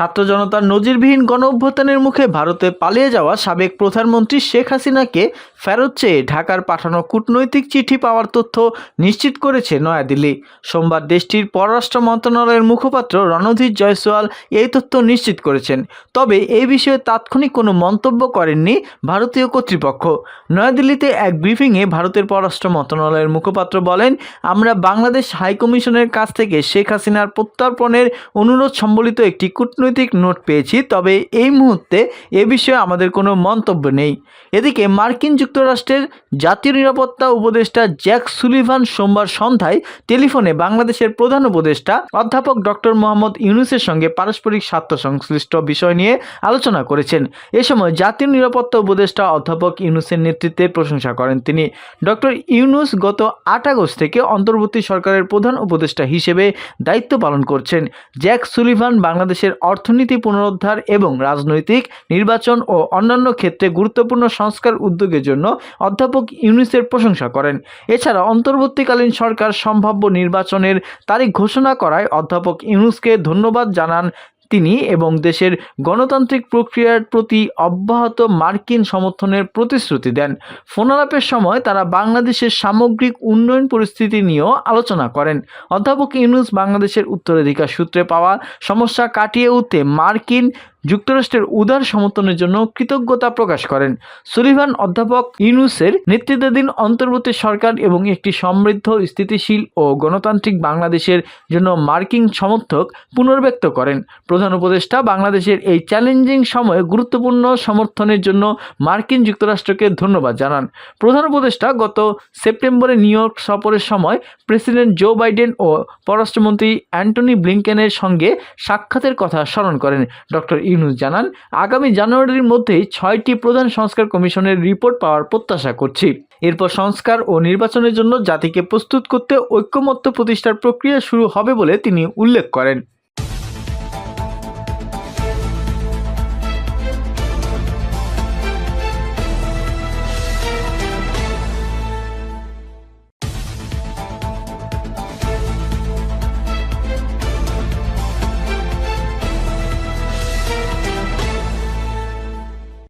ছাত্র জনতার নজিরবিহীন গণ অভ্যুত্থানের মুখে ভারতে পালিয়ে যাওয়া সাবেক প্রধানমন্ত্রী শেখ হাসিনাকে ফেরত চেয়ে ঢাকার পাঠানো কূটনৈতিক চিঠি পাওয়ার তথ্য নিশ্চিত করেছে নয়াদিল্লি। সোমবার দেশটির পররাষ্ট্র মন্ত্রণালয়ের মুখপাত্র রণধীর জয়সওয়াল এই তথ্য নিশ্চিত করেছেন। তবে এই বিষয়ে তাৎক্ষণিক কোনো মন্তব্য করেননি ভারতীয় কর্তৃপক্ষ। নয়াদিল্লিতে এক ব্রিফিংয়ে ভারতের পররাষ্ট্র মন্ত্রণালয়ের মুখপাত্র বলেন, আমরা বাংলাদেশ হাইকমিশনের কাছ থেকে শেখ হাসিনার প্রত্যর্পণের অনুরোধ সম্বলিত একটি কূটনৈতিক নোট পেয়েছি, তবে এই মুহূর্তে এ বিষয়ে আমাদের কোনো মন্তব্য নেই। এদিকে মার্কিন যুক্তরাষ্ট্রের জাতীয় নিরাপত্তা উপদেষ্টা জ্যাক সুলিভান সোমবার সন্ধ্যায় টেলিফোনে বাংলাদেশের প্রধান উপদেষ্টা অধ্যাপক ডক্টর মোহাম্মদ ইউনুসের সঙ্গে পারস্পরিক স্বার্থ সংশ্লিষ্ট বিষয় নিয়ে আলোচনা করেছেন। এ সময় জাতীয় নিরাপত্তা উপদেষ্টা অধ্যাপক ইউনুসের নেতৃত্বে প্রশংসা করেন তিনি। ডক্টর ইউনুস গত আট আগস্ট থেকে অন্তর্বর্তী সরকারের প্রধান উপদেষ্টা হিসেবে দায়িত্ব পালন করছেন। জ্যাক সুলিভান বাংলাদেশের অর্থনীতি পুনরুদ্ধার এবং রাজনৈতিক নির্বাচন ও অন্যান্য ক্ষেত্রে গুরুত্বপূর্ণ সংস্কার উদ্যোগের জন্য অধ্যাপক ইউনিসের প্রশংসা করেন। এছাড়া অন্তর্বর্তীকালীন সরকার সম্ভাব্য নির্বাচনের তারিখ ঘোষণা করায় অধ্যাপক ইউনুসকে ধন্যবাদ জানান তিনি এবং দেশের গণতান্ত্রিক প্রক্রিয়ার প্রতি অব্যাহত মার্কিন সমর্থনের প্রতিশ্রুতি দেন। ফোনালাপের সময় তারা বাংলাদেশের সামগ্রিক উন্নয়ন পরিস্থিতি নিয়েও আলোচনা করেন। অধ্যাপক ইউনুস বাংলাদেশের উত্তরাধিকার সূত্রে পাওয়া সমস্যা কাটিয়ে উঠতে মার্কিন যুক্তরাষ্ট্রের উদার সমর্থনের জন্য কৃতজ্ঞতা প্রকাশ করেন। সুলিভান অধ্যাপক ইউনুসের নেতৃত্বাধীন অন্তর্বর্তী সরকার এবং একটি সমৃদ্ধ, স্থিতিশীল ও গণতান্ত্রিক বাংলাদেশের জন্য মার্কিন সমর্থক পুনর্ব্যক্ত করেন। প্রধান উপদেষ্টা বাংলাদেশের এই চ্যালেঞ্জিং সময়ে গুরুত্বপূর্ণ সমর্থনের জন্য মার্কিন যুক্তরাষ্ট্রকে ধন্যবাদ জানান। প্রধান উপদেষ্টা গত সেপ্টেম্বরে নিউ ইয়র্ক সফরের সময় প্রেসিডেন্ট জো বাইডেন ও পররাষ্ট্রমন্ত্রী অ্যান্টনি ব্লিংকেনের সঙ্গে সাক্ষাতের কথা স্মরণ করেন। ডক্টর ইউনুস জানান, আগামী জানুয়ারির মধ্যেই ছয়টি প্রধান সংস্কার কমিশনের রিপোর্ট পাওয়ার প্রত্যাশা করছি। এরপর সংস্কার ও নির্বাচনের জন্য জাতিকে প্রস্তুত করতে ঐক্যমত্য প্রতিষ্ঠার প্রক্রিয়া শুরু হবে বলে তিনি উল্লেখ করেন।